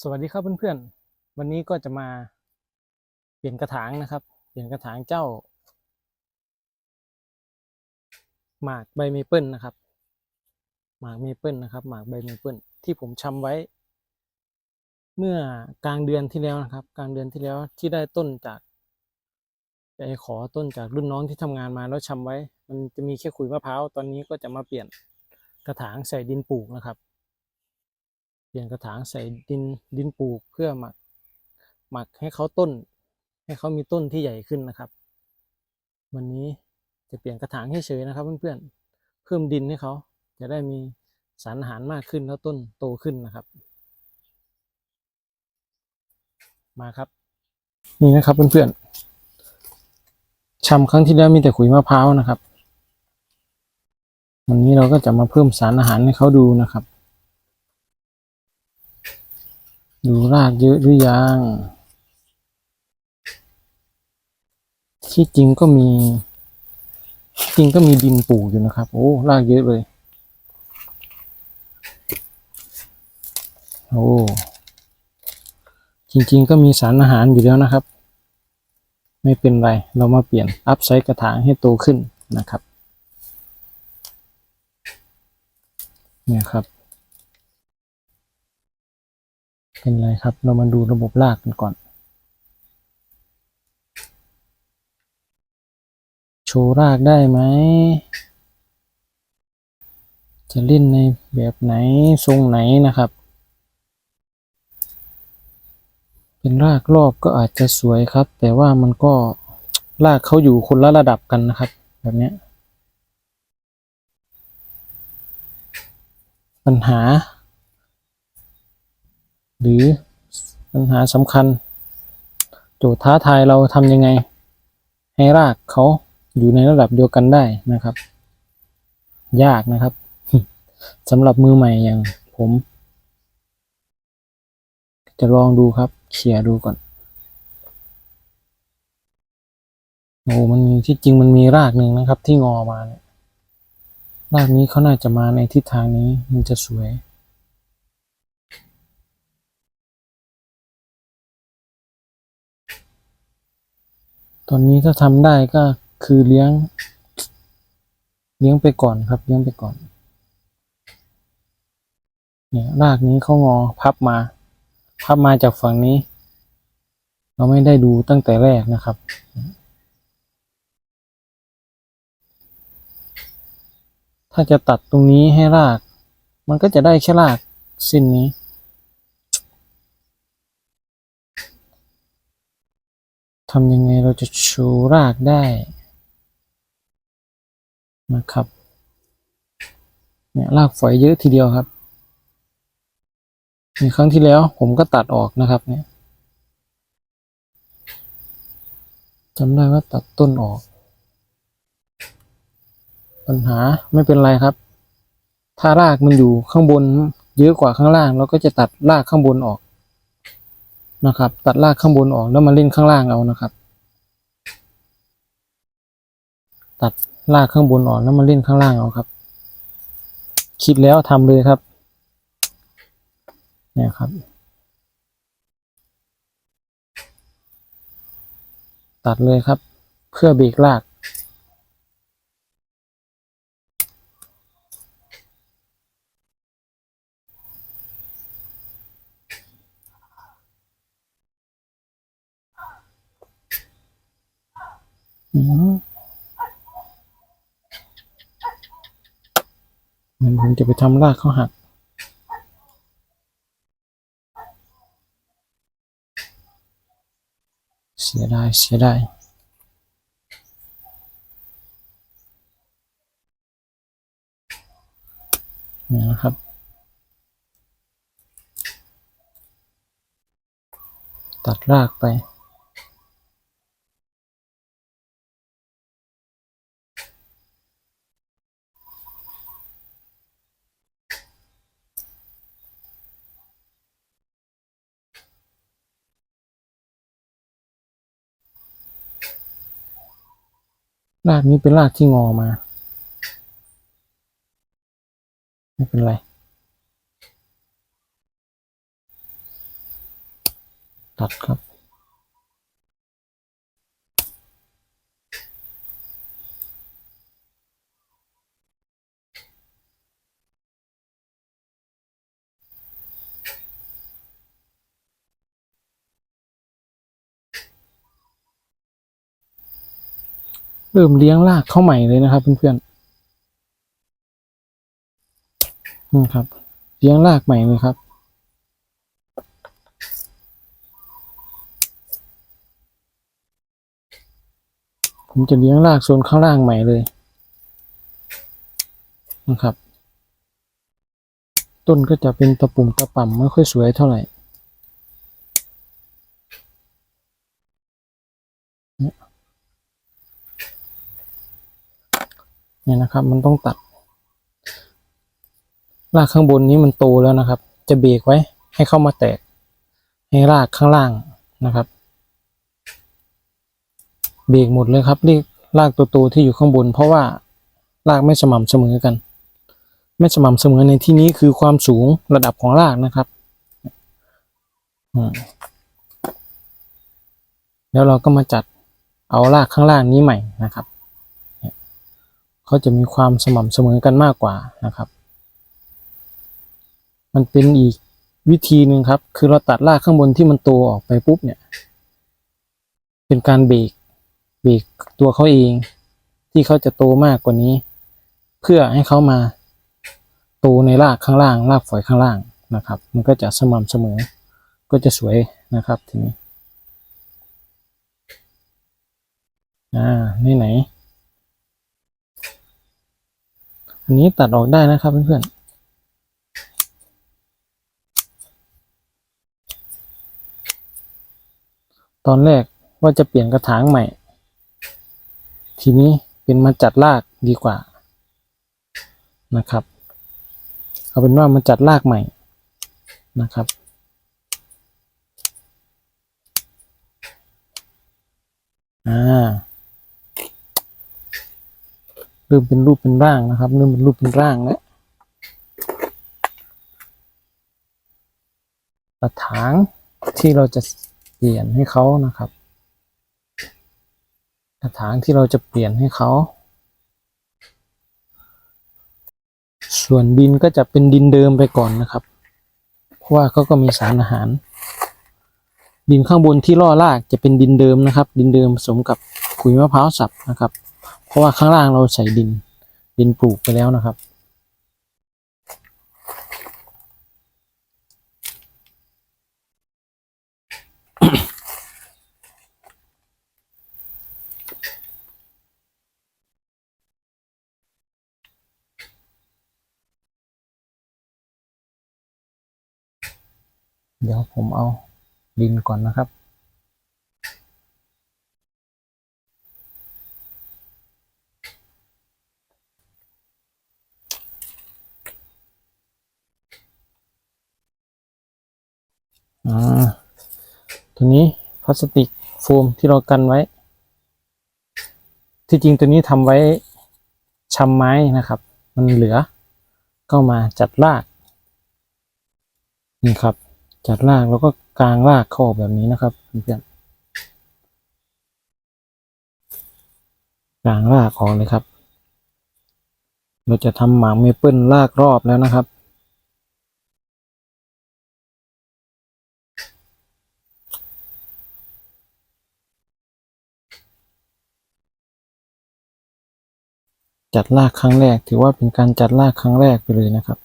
สวัสดีครับเพื่อนๆ วันนี้ก็จะมาเปลี่ยนกระถางนะครับ เปลี่ยนกระถางเจ้า หมากใบเมเปิลนะครับ หมากเมเปิลนะครับ หมากใบเมเปิลที่ผมชำไว้ เมื่อกลางเดือนที่แล้วนะครับ กลางเดือนที่แล้วที่ได้ต้นจากไปขอต้นจากรุ่นน้องที่ทำงานมาแล้วชำไว้ มันจะมีแค่ขุยมะพร้าว ตอนนี้ก็จะมาเปลี่ยนกระถางใส่ดินปลูกนะครับ เปลี่ยนกระถางใส่ดินดินปลูกเพื่อหมักหมักให้เขาต้น ให้เขามีต้นที่ใหญ่ขึ้นนะครับ วันนี้จะเปลี่ยนกระถางเฉยๆนะครับ เพื่อนๆเพิ่มดินให้เขาจะได้มีสารอาหารมากขึ้นแล้วต้นโตขึ้นนะครับ มาครับ นี่นะครับเพื่อนๆชำครั้งที่แล้วมีแต่ขุยมะพร้าวนะครับ วันนี้เราก็จะมาเพิ่มสารอาหารให้เขาดูนะครับ ดูรากเยอะหรือยัง ที่จริงก็มี จริงก็มีดินปลูกอยู่นะครับ โอ้รากเยอะเลย โอ้จริงๆก็มีสารอาหารอยู่แล้วนะครับ ไม่เป็นไร เรามาเปลี่ยนอัพไซส์กระถางให้โตขึ้นนะครับ เนี่ยครับ เป็นไรครับ เรามาดูระบบรากกันก่อน โชว์รากได้ไหม จะเล่นในแบบไหนทรงไหนนะครับ เป็นรากรอบก็อาจจะสวยครับ แต่ว่ามันก็รากเขาอยู่คนละระดับกันนะครับ แบบนี้ปัญหา หรือปัญหาสำคัญ โจทย์ท้าทายเราทำยังไง ให้รากเขาอยู่ในระดับเดียวกันได้นะครับ ยากนะครับสำหรับมือใหม่อย่างผม จะลองดูครับเขี่ยดูก่อนโอ้มันมีที่จริงมันมีรากหนึ่งนะครับ ที่งอมาเนี่ยรากนี้เขาน่าจะมาในทิศทางนี้มันจะสวย อนนี้ถ้าทำได้ก็คือเลี้ยง เลี้ยงไปก่อนครับ เลี้ยงไปก่อน เนี่ยรากนี้เขางอพับมา พับมาจากฝั่งนี้ เราไม่ได้ดูตั้งแต่แรกนะครับถ้าจะตัดตรงนี้ให้ราก มันก็จะได้แค่รากสิ้นนี้ ทำยังไงเราจะชูรากได้นะครับเนี่ยรากฝอยเยอะทีเดียวครับในครั้งที่แล้วผมก็ตัดออกนะครับเนี่ยจำได้ว่าตัดต้นออก ปัญหาไม่เป็นไรครับ ถ้ารากมันอยู่ข้างบนเยอะกว่าข้างล่าง เราก็จะตัดรากข้างบนออก นะครับ ตัดรากข้างบนออกแล้วมาเล่นข้างล่างเอานะครับ ตัดรากข้างบนออกแล้วมาเล่นข้างล่างเอาครับ คิดแล้วทำเลยครับเนี่ยครับ ตัดเลยครับ เพื่อเบรกราก อื มเหมือนผมจะไปทำรากเขาหักเสียดายเสียดายนี่ยนะครับตัดรากไป รากนี้เป็นรากที่งอมา ไม่เป็นไรตัดครับ เริ่มเลี้ยงรากเข้าใหม่เลยนะครับเพื่อนๆนี่ครับ เลี้ยงรากใหม่เลยครับ ผมจะเลี้ยงรากโซนข้างล่างใหม่เลยนะครับ ต้นก็จะเป็นตะปุ่มตะป่ำไม่ค่อยสวยเท่าไหร่ เนี่ยนะครับ มันต้องตัดรากข้างบนนี้มันโตแล้วนะครับ จะเบรกไว้ให้เข้ามาแตก ให้รากข้างล่างนะครับ เบรกหมดเลยครับเรียกรากตัวโตที่อยู่ข้างบน เพราะว่ารากไม่สม่ำเสมอกัน ไม่สม่ำเสมอในที่นี้คือความสูงระดับของรากนะครับแล้วเราก็มาจัดเอารากข้างล่างนี้ใหม่นะครับ เขาจะมีความสม่ำเสมอกันมากกว่านะครับ มันเป็นอีกวิธีหนึ่งครับ คือเราตัดรากข้างบนที่มันโตออกไปปุ๊บเนี่ย เป็นการเบรกเบรกตัวเขาเอง ที่เขาจะโตมากกว่านี้ เพื่อให้เขามาโตในรากข้างล่าง รากฝอยข้างล่างนะครับ มันก็จะสม่ำเสมอ ก็จะสวยนะครับทีนี้ อ่านี่ไหนอัน นี้ตัดออกได้นะครับเพื่อนๆตอนแรกว่าจะเปลี่ยนกระถางใหม่ ทีนี้เป็นมาจัดรากดีกว่านะครับ เอาเป็นว่ามาจัดรากใหม่นะครับ อ่า ริ่มเป็นรูปเป็นร่างนะครับเริ่มเป็นรูปเป็นร่างแล้วกระถางที่เราจะเปลี่ยนให้เขานะครับกระถางที่เราจะเปลี่ยนให้เขา ส่วนดินก็จะเป็นดินเดิมไปก่อนนะครับ เพราะว่าเขาก็มีสารอาหาร ดินข้างบนที่ล่อรากจะเป็นดินเดิมนะครับ ดินเดิมผสมกับขุยมะพร้าวสับนะครับ เพราะว่าข้างล่างเราใส่ดิน ดินปลูกไปแล้วนะครับ เดี๋ยวผมเอาดินก่อนนะครับ อ่าตัวนี้พลาสติกโฟมที่เรากันไว้ ที่จริงตัวนี้ทำไว้ชำไม้นะครับ มันเหลือ ก็มาจัดรากนี่ครับ จัดรากแล้วก็กางรากเข้าออกแบบนี้นะครับเพื่อนๆกางรากออกเลยครับ เราจะทำหมากเมเปิลรากรอบแล้วนะครับ จัดรากครั้งแรก ถือว่าเป็นการจัดรากครั้งแรกไปเลยนะครับ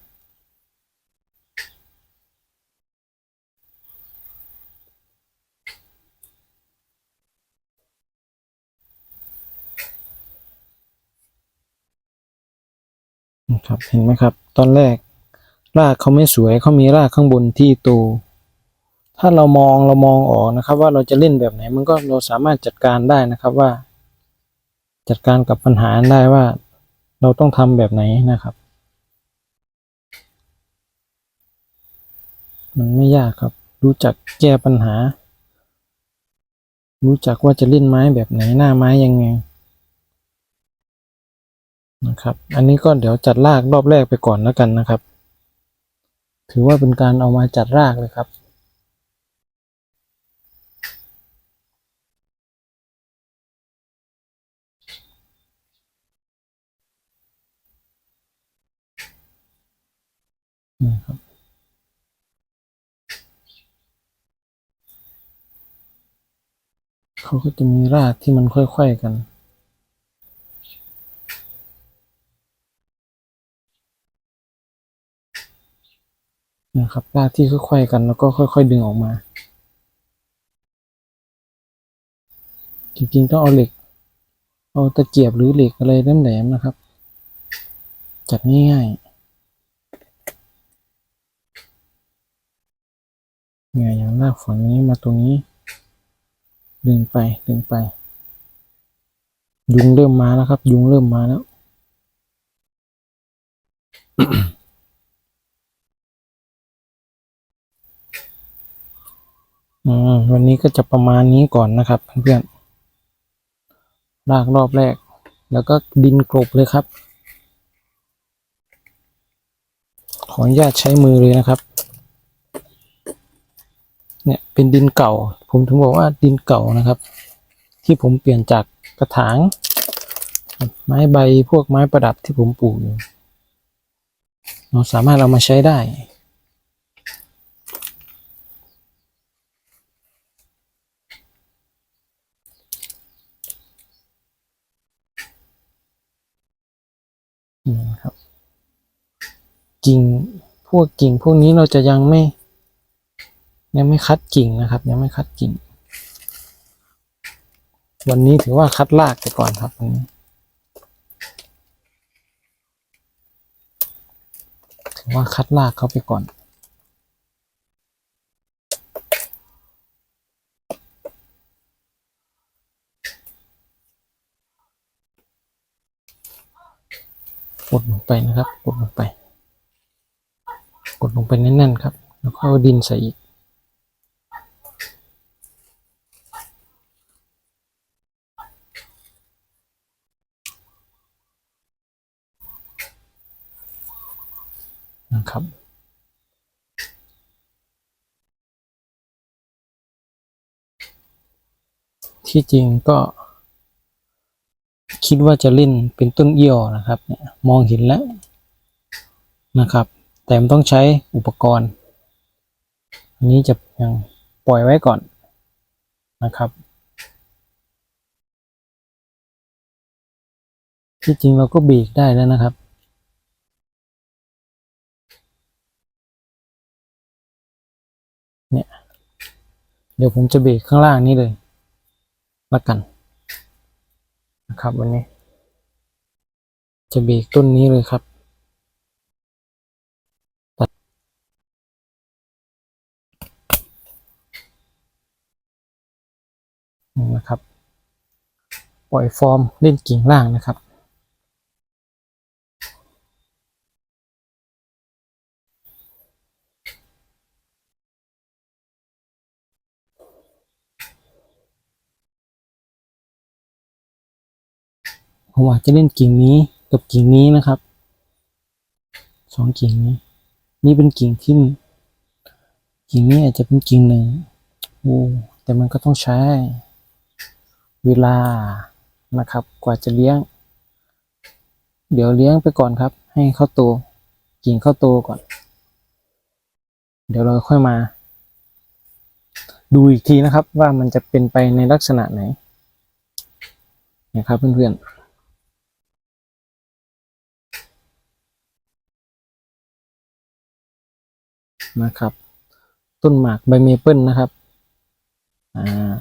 ครับเห็นไหมครับ ตอนแรกรากเขาไม่สวยเขามีรากข้างบนที่โตถ้าเรามองเรามองออกนะครับ ว่าเราจะเล่นแบบไหนมันก็เราสามารถจัดการได้นะครับว่า จัดการกับปัญหาได้ว่า เราต้องทำแบบไหนนะครับ มันไม่ยากครับ รู้จักแก้ปัญหา รู้จักว่าจะเล่นไม้แบบไหนหน้าไม้ยังไงนะครับ อันนี้ก็เดี๋ยวจัดรากรอบแรกไปก่อนแล้วกันนะครับ ถือว่าเป็นการเอามาจัดรากเลยครับ นี่ครับ เขาก็จะมีรากที่มันค่อยๆกันนะครับรากที่ค่อยๆกันแล้วก็ค่อย ๆ ดึงออกมา จริงๆต้องเอาเหล็ก เอาตะเกียบหรือเหล็กอะไรแหลมๆนะครับ จับง่ายๆ เนี่ยอย่างรากฝั่งนี้มาตรงนี้ ดึงไปดึงไป ยุงเริ่มมาแล้วครับ ยุงเริ่มมาแล้ววันนี้ก็จะประมาณนี้ก่อนนะครับเพื่อนๆรากรอบแรก แล้วก็ดินกลบเลยครับ ขออนุญาตใช้มือเลยนะครับ เนี่ยเป็นดินเก่า ผมถึงบอกว่าดินเก่านะครับ ที่ผมเปลี่ยนจากกระถาง ไม้ใบพวกไม้ประดับที่ผมปลูกอยู่เราสามารถเอามาใช้ได้ครับกิ่งพวกกิ่งพวกนี้เราจะยังไม่ ยังไม่คัดกิ่งนะครับ ยังไม่คัดกิ่ง วันนี้ถือว่าคัดรากไปก่อนครับวันนี้ถือว่าคัดรากเข้าไปก่อนกดลงไปนะครับ กดลงไป กดลงไปแน่นๆครับ แล้วก็เอาดินใส่อีก นะครับที่จริงก็คิดว่าจะเล่นเป็นต้นเอี้ยวนะครับเนี่ยมองเห็นแล้วนะครับ แต่มันต้องใช้อุปกรณ์ อันนี้จะยังปล่อยไว้ก่อนนะครับ ที่จริงเราก็บรกได้แล้วนะครับ เดี๋ยวผมจะเบรกข้างล่างนี้เลยละกันนะครับวันนี้ จะเบรกต้นนี้เลยครับนะครับ ปล่อยฟอร์มเล่นกิ่งล่างนะครับ ผมอาจจะเล่นกิ่งนี้กับกิ่งนี้นะครับสองกิ่งนี้ นี่เป็นกิ่งที่กิ่งนี้อาจจะเป็นกิ่งหนึ่งโอ้แต่มันก็ต้องใช้ เวลานะครับ กว่าจะเลี้ยง เดี๋ยวเลี้ยงไปก่อนครับ ให้เข้าโตกิ่งเข้าโตก่อน เดี๋ยวเราค่อยมา ดูอีกทีนะครับว่ามันจะเป็นไปในลักษณะไหนนะครับเพื่อนๆ นะครับ ต้นหมากใบเมเปิลนะครับอ่า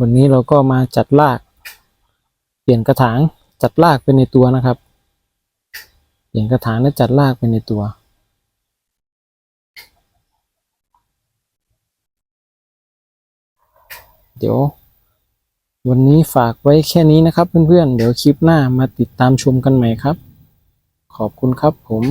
วันนี้เราก็มาจัดราก เปลี่ยนกระถางจัดรากเป็นในตัวนะครับ เปลี่ยนกระถางและจัดรากเป็นในตัวเดี๋ยว วันนี้ฝากไว้แค่นี้นะครับเพื่อนๆ เดี๋ยวคลิปหน้ามาติดตามชมกันใหม่ครับ ขอบคุณครับผม